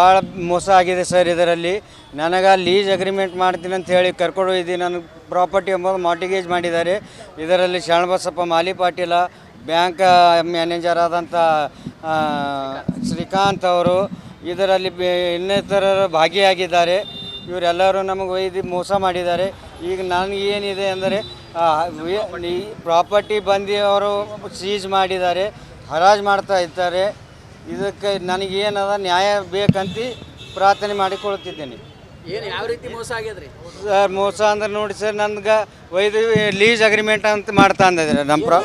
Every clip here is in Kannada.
ಭಾಳ ಮೋಸ ಆಗಿದೆ ಸರ್ ಇದರಲ್ಲಿ. ನನಗೆ ಲೀಸ್ ಅಗ್ರಿಮೆಂಟ್ ಮಾಡ್ತೀನಿ ಅಂತ ಹೇಳಿ ಕರ್ಕೊಂಡು ಇದ್ದೀನಿ ನನಗೆ ಪ್ರಾಪರ್ಟಿ ಎಂಬುದು ಮಾರ್ಟಿಗೇಜ್ ಮಾಡಿದ್ದಾರೆ. ಇದರಲ್ಲಿ ಶರಣಬಸಪ್ಪ ಮಾಲಿ ಪಾಟೀಲ, ಬ್ಯಾಂಕ್ ಮ್ಯಾನೇಜರ್ ಆದಂಥ ಶ್ರೀಕಾಂತ್ ಅವರು ಇದರಲ್ಲಿ ಇನ್ನಿತರರು ಭಾಗಿಯಾಗಿದ್ದಾರೆ. ಇವರೆಲ್ಲರೂ ನಮಗೆ ಒಯ್ದು ಮೋಸ ಮಾಡಿದ್ದಾರೆ. ಈಗ ನನಗೆ ಏನಿದೆ ಅಂದರೆ ಈ ಪ್ರಾಪರ್ಟಿ ಬಂದು ಅವರು ಸೀಜ್ ಮಾಡಿದ್ದಾರೆ. ಹರಾಜು ಮಾಡ್ತಾ ಇದ್ದಾರೆ. ಇದಕ್ಕೆ ನನಗೇನದ ನ್ಯಾಯ ಬೇಕಂತ ಪ್ರಾರ್ಥನೆ ಮಾಡಿಕೊಳ್ಳುತ್ತಿದ್ದೇನೆ. ಏನು ಯಾವ ರೀತಿ ಮೋಸ ಆಗ್ಯದ್ರಿ? ಸರ್ ಮೋಸ ಅಂದ್ರೆ ನೋಡಿ ಸರ್ ನನ್ಗೆ ಒಯ್ದು ಲೀಸ್ ಅಗ್ರಿಮೆಂಟ್ ಅಂತ ಮಾಡ್ತಾ ಅಂದಿದ್ರೆ ನಮ್ಮ ಪ್ರಾ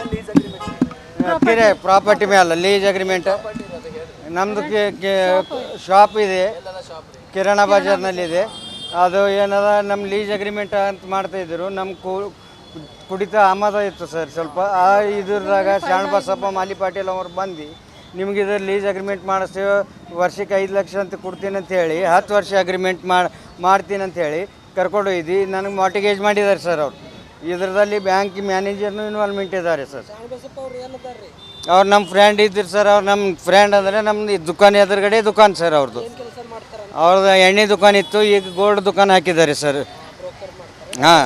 ಕಿರೆ ಪ್ರಾಪರ್ಟಿ ಮೇಲೆ ಲೀಸ್ ಅಗ್ರಿಮೆಂಟ್. ನಮ್ಮದು ಶಾಪ್ ಇದೆ ಕಿರಾಣ ಬಜಾರ್ನಲ್ಲಿದೆ ಅದು ಏನದ ನಮ್ಮ ಲೀಸ್ ಅಗ್ರಿಮೆಂಟ್ ಅಂತ ಮಾಡ್ತಾ ಇದ್ರು ನಮ್ಮ ಕು ಕುಡಿತ ಆಮದ ಇತ್ತು ಸರ್ ಸ್ವಲ್ಪ. ಆ ಇದ್ರದಾಗ ಶರಣಬಸಪ್ಪ ಮಾಲಿ ಪಾಟೀಲ್ ಅವ್ರು ಬಂದು ನಿಮ್ಗೆ ಇದ್ರ ಲೀಸ್ ಅಗ್ರಿಮೆಂಟ್ ಮಾಡಿಸ್ತೇವೆ ವರ್ಷಕ್ಕೆ ಐದು ಲಕ್ಷ ಅಂತ ಕೊಡ್ತೀನಿ ಅಂತ ಹೇಳಿ, ಹತ್ತು ವರ್ಷ ಅಗ್ರಿಮೆಂಟ್ ಮಾಡಿ ಮಾಡ್ತೀನಿ ಅಂತ ಹೇಳಿ ಕರ್ಕೊಂಡು ಹೋಗಿದ್ದಿ. ನನಗೆ ಮಾರ್ಟಿಗೇಜ್ ಮಾಡಿದ್ದಾರೆ ಸರ್ ಅವರು. ಇದರದಲ್ಲಿ ಬ್ಯಾಂಕ್ ಮ್ಯಾನೇಜರ್ನು ಇನ್ವಾಲ್ವ್ಮೆಂಟ್ ಇದ್ದಾರೆ ಸರ್ ಅವ್ರು ನಮ್ಮ ಫ್ರೆಂಡ್ ಇದ್ದೀರಿ ಸರ್ ಅವ್ರು ನಮ್ಮ ಫ್ರೆಂಡ್ ಅಂದರೆ ನಮ್ದು ದುಕಾನ್ ಎದುರುಗಡೆ ದುಕಾನ್ ಸರ್ ಅವ್ರದ್ದು ಅವ್ರದ್ದು ಎಣ್ಣೆ ದುಕಾನ್ ಇತ್ತು, ಈಗ ಗೋಲ್ಡ್ ದುಕಾನ್ ಹಾಕಿದ್ದಾರೆ ಸರ್ ಹಾಂ.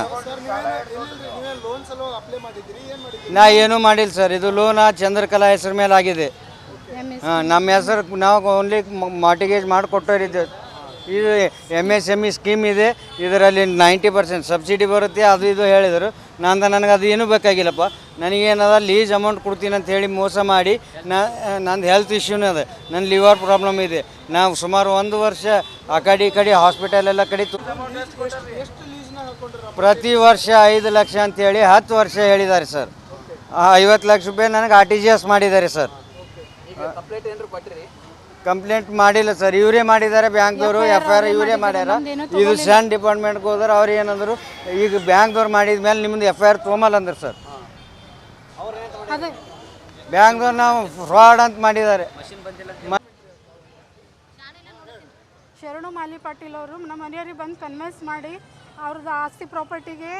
ನಾ ಏನೂ ಮಾಡಿಲ್ಲ ಸರ್ ಇದು ಲೋನ ಚಂದ್ರಕಲಾ ಹೆಸರು ಮೇಲೆ ಆಗಿದೆ. ನಮ್ಮ ಹೆಸರು ನಾವು ಓನ್ಲಿ ಮಾರ್ಟಿಗೇಜ್ ಮಾಡಿಕೊಟ್ಟೋರಿದ್ದೆ. ಇದು M S M E scheme ಇದೆ. ಇದರಲ್ಲಿ ನೈಂಟಿ ಪರ್ಸೆಂಟ್ ಸಬ್ಸಿಡಿ ಬರುತ್ತೆ. ಅದು ಇದು ಹೇಳಿದರು. ನಾನು ನನಗೆ ಅದು ಏನೂ ಬೇಕಾಗಿಲ್ಲಪ್ಪ. ನನಗೇನದ ಲೀಸ್ ಅಮೌಂಟ್ ಕೊಡ್ತೀನಿ ಅಂತ ಹೇಳಿ ಮೋಸ ಮಾಡಿ ನಂದು ಹೆಲ್ತ್ ಇಶ್ಯೂನೂ ಅದ. ನನ್ನ ಲಿವರ್ ಪ್ರಾಬ್ಲಮ್ ಇದೆ. ನಾವು ಸುಮಾರು ಒಂದು ವರ್ಷ ಆ ಕಡೆ ಈ ಕಡೆ ಹಾಸ್ಪಿಟಲ್ ಎಲ್ಲ ಕಡೆ ಪ್ರತಿ ವರ್ಷ ಐದು ಲಕ್ಷ ಅಂತೇಳಿ ಹತ್ತು ವರ್ಷ ಹೇಳಿದ್ದಾರೆ ಸರ್. ಐವತ್ತು ಲಕ್ಷ ರೂಪಾಯಿ ನನಗೆ ಆರ್ ಟಿ ಜಿ ಎಸ್ ಮಾಡಿದ್ದಾರೆ ಸರ್. ಕಂಪ್ಲೇಂಟ್ ಏನ್ರು ಕೊಟ್ಟಿರಿ ಕಂಪ್ಲೇಂಟ್ ಮಾಡಿಲ್ಲ ಸರ್. ಇವರೇ ಮಾಡಿದ್ದಾರೆ ಬ್ಯಾಂಕ್ದವರು ಎಫ್ ಐ ಆರ್ ಇವರೇ ಮಾಡ್ಯಾರ. ಇದು ಸ್ಯಾಂಡ್ ಡಿಪಾರ್ಟ್ಮೆಂಟ್ಗೆ ಹೋದ್ರೆ ಅವ್ರು ಏನಂದ್ರು ಈಗ ಬ್ಯಾಂಕ್ದವ್ರು ಮಾಡಿದ ಮೇಲೆ ನಿಮ್ದು ಎಫ್ ಐ ಆರ್ ತೊಗೊಂಬಲ್ಲ ಅಂದ್ರೆ ಸರ್. ಬ್ಯಾಂಕ್ದವ್ರು ನಾವು ಫ್ರಾಡ್ ಅಂತ ಮಾಡಿದ್ದಾರೆ. ಶರಣು ಮಾಲಿ ಪಾಟೀಲ್ ಅವರು ನಮ್ಮ ಮನೆಯವ್ರಿಗೆ ಬಂದು ಕನ್ವಿನ್ಸ್ ಮಾಡಿ ಅವ್ರದ್ದು ಆಸ್ತಿ ಪ್ರಾಪರ್ಟಿಗೆ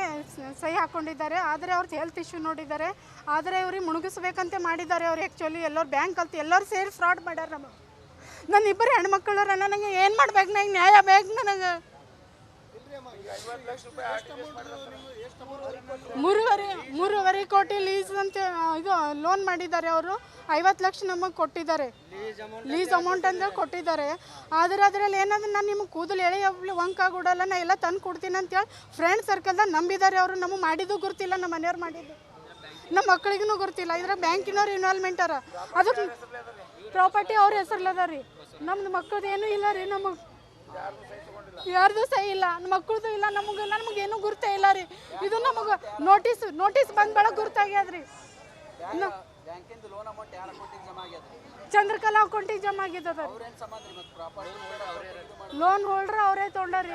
ಸಹಿ ಹಾಕೊಂಡಿದ್ದಾರೆ. ಆದರೆ ಅವ್ರದ್ದು ಹೆಲ್ತ್ ಇಶ್ಯೂ ನೋಡಿದ್ದಾರೆ. ಆದರೆ ಇವ್ರಿಗೆ ಮುಳುಗಿಸ್ಬೇಕಂತೆ ಮಾಡಿದ್ದಾರೆ ಅವ್ರು ಆ್ಯಕ್ಚುಲಿ ಎಲ್ಲರೂ ಬ್ಯಾಂಕ್ ಕಲ್ತು ಎಲ್ಲರೂ ಸೇರಿ ಫ್ರಾಡ್ ಮಾಡ್ಯಾರ ನಮ್ಮ ನನ್ನ ಇಬ್ಬರು ಹೆಣ್ಮಕ್ಳರ ನನಗೆ ಏನು ಮಾಡ್ಬೇಕು? ನಂಗೆ ನ್ಯಾಯ ಬೇಕು ನನಗೆ. ಮೂರುವರೆ ಕೋಟಿ ಲೀಸ್ ಅಂತ ಇದು ಲೋನ್ ಮಾಡಿದ್ದಾರೆ ಅವರು. ಐವತ್ತು ಲಕ್ಷ ನಮಗೆ ಕೊಟ್ಟಿದ್ದಾರೆ. ಲೀಸ್ ಅಮೌಂಟ್ ಅಂತ ಕೊಟ್ಟಿದ್ದಾರೆ. ಆದರೆ ಅದರಲ್ಲಿ ಏನಂದ್ರೆ ನಾನು ನಿಮಗೆ ಕೂದಲು ಎಳೆ ವಂಕ ಕೊಡಲ್ಲ ನಾ ಎಲ್ಲ ತಂದು ಕೊಡ್ತೀನಿ ಅಂತೇಳಿ ಫ್ರೆಂಡ್ ಸರ್ಕಲ್ದಾಗ ನಂಬಿದ್ದಾರೆ ಅವರು. ನಮಗೆ ಮಾಡಿದ್ದು ಗುರ್ತಿಲ್ಲ ನಮ್ಮ ಮನೆಯವ್ರು ಮಾಡಿದ್ದು. ನಮ್ಮ ಮಕ್ಕಳಿಗೂ ಗೊತ್ತಿಲ್ಲ. ಇದ್ರ ಬ್ಯಾಂಕಿನವ್ರು ಇನ್ವಾಲ್ವ್ಮೆಂಟ್ ಅರ. ಅದಕ್ಕೆ ಪ್ರಾಪರ್ಟಿ ಅವ್ರ ಹೆಸರ್ಲದ ರೀ. ನಮ್ದು ಮಕ್ಕಳದ್ದು ಏನೂ ಇಲ್ಲ ರೀ ನಮಗೆ. ಯಾರ್ದು ಸಹ ಇಲ್ಲ ನಮ್ಮ ಮಕ್ಕಳದು ಇಲ್ಲ ನಮಗೆ ನಮಗೆ ಏನೂ ಗುರ್ತೇ ಇಲ್ಲ ರೀ. ಇದು ನಮಗೆ ನೋಟಿಸ್ ನೋಟಿಸ್ ಬಂದ ಬೆಳಗ್ಗೆ ಗುರ್ತಾಗ್ಯದ್ರಿ ಬ್ಯಾಂಕಿಂದ ಲೋನ್ ಅಮೌಂಟ್ ಯಾರ ಅಕೌಂಟಿಗೆ ಜಮಾ ಆಗ್ಯದ್ರಿ? ಚಂದ್ರಕಲಾ ಅಕೌಂಟಿಗೆ ಜಮಾ ಆಗಿದ್ದದ ಪ್ರಾಪರ್ಟಿ ಲೋನ್ ಹೋಲ್ಡರ್ ಅವರೇ ತೊಗೊಂಡಾರಿ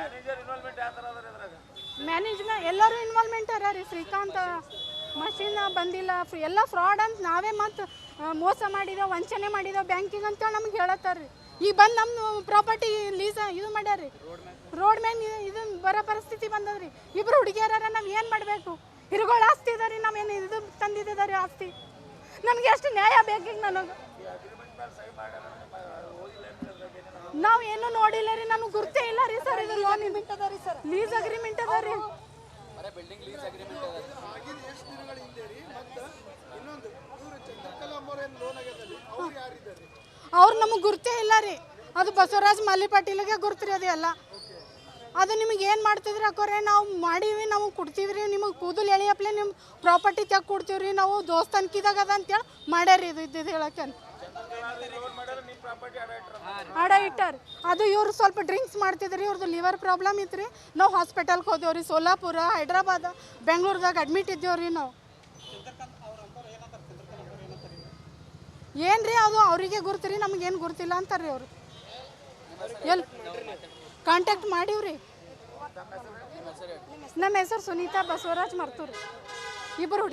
ಮ್ಯಾನೇಜ್ಮೆಂಟ್ ಎಲ್ಲರೂ ಇನ್ವಾಲ್ವ್ಮೆಂಟ್ ಅರ ರೀ. ಶ್ರೀಕಾಂತ್ ಮಷಿನ್ ಬಂದಿಲ್ಲ. ಫ್ರ- ಎಲ್ಲ ಫ್ರಾಡ್ ಅಂತ ನಾವೇ ಮತ್ತು ಮೋಸ ಮಾಡಿದೆವು ವಂಚನೆ ಮಾಡಿದೆವು. ಬ್ಯಾಂಕಿಗೆ ಅಂತೇಳಿ ನಮ್ಗೆ ಹೇಳತ್ತಾರ ರೀ ಈಗ ಬಂದು ನಮ್ಮ ಪ್ರಾಪರ್ಟಿ ಲೀಸ್ ಇದು ಮಾಡ್ಯಾರ್ರಿ. ರೋಡ್ ಮ್ಯಾನ್ ಇದು ಬರೋ ಪರಿಸ್ಥಿತಿ ಬಂದದ್ರಿ. ಇಬ್ರು ಹುಡುಗಿಯರ ನಾವು ಏನು ಮಾಡಬೇಕು? ಹಿರುಗಳು ಆಸ್ತಿ ಇದಾರೆ ರೀ ನಾವೇನು ಇದು ತಂದಿದ್ದಾರೆ ಆಸ್ತಿ? ನಮಗೆ ಎಷ್ಟು ನ್ಯಾಯ ಬೇಕೀಗ ನನಗೆ? ನಾವು ಏನು ನೋಡಿಲ್ಲ ರೀ ನಮ್ಗೆ ಗುರ್ತೇ ಇಲ್ಲ ರೀ ಸರ್ ಇದು ಲೋನ್ ಲೀಸ್ ಅಗ್ರಿಮೆಂಟ್ ಅದ ರೀ. ಬಿಲ್ಡಿಂಗ್ ಲೀಸ್ ಅಗ್ರಿಮೆಂಟ್ ಅದ ಅವ್ರು ನಮಗೆ ಗುರ್ತೇ ಇಲ್ಲ ರೀ. ಅದು ಬಸವರಾಜ್ ಮಲ್ಲಿ ಪಾಟೀಲಿಗೆ ಗುರ್ತ್ರಿ ಅದು ಎಲ್ಲ. ಅದು ನಿಮಗೆ ಏನು ಮಾಡ್ತಿದ್ರಿ ಅಕ್ಕೋರೆ? ನಾವು ಮಾಡೀವಿ, ನಾವು ಕೊಡ್ತೀವಿ ರೀ. ನಿಮಗೆ ಕೂದಲು ಎಳಿಯಪ್ಲೆ ನಿಮ್ಮ ಪ್ರಾಪರ್ಟಿ ತೆಗ್ ಕೊಡ್ತೀವಿ ರೀ. ನಾವು ದೋಸ್ತನ್ಕಿದಾಗ ಅದ ಅಂತೇಳಿ ಮಾಡ್ಯಾರಿ ಇದು ಇದ್ದಿದ್ದು ಹೇಳಕ್ಕೆ. ಅಡ ಇಟ್ಟಾರ. ಅದು ಇವ್ರು ಸ್ವಲ್ಪ ಡ್ರಿಂಕ್ಸ್ ಮಾಡ್ತಿದ್ರಿ ಇವ್ರದ್ದು ಲಿವರ್ ಪ್ರಾಬ್ಲಮ್ ಇತ್ತು ರೀ ನಾವು ಹಾಸ್ಪಿಟಲ್ಗೆ ಹೋದೇವ್ರಿ ಸೋಲಾಪುರ, ಹೈದ್ರಾಬಾದ, ಬೆಂಗಳೂರದಾಗ ಅಡ್ಮಿಟ್ ಇದ್ದೇವ್ರಿ ನಾವು. ಏನ್ರಿ ಅದು ಅವರಿಗೆ ಗುರ್ತಿರಿ ನಮಗೇನು ಗುರ್ತಿಲ್ಲ ಅಂತಾರೆ ಅವರು. ಎಲ್ಲಿ ಕಾಂಟ್ಯಾಕ್ಟ್ ಮಾಡಿವ್ರಿ. ನಮ್ಮ ಹೆಸರು ಸುನೀತಾ ಬಸವರಾಜ್ ಮರ್ತೂರಿ ಇಬ್ಬರು ಹುಡುಗಿ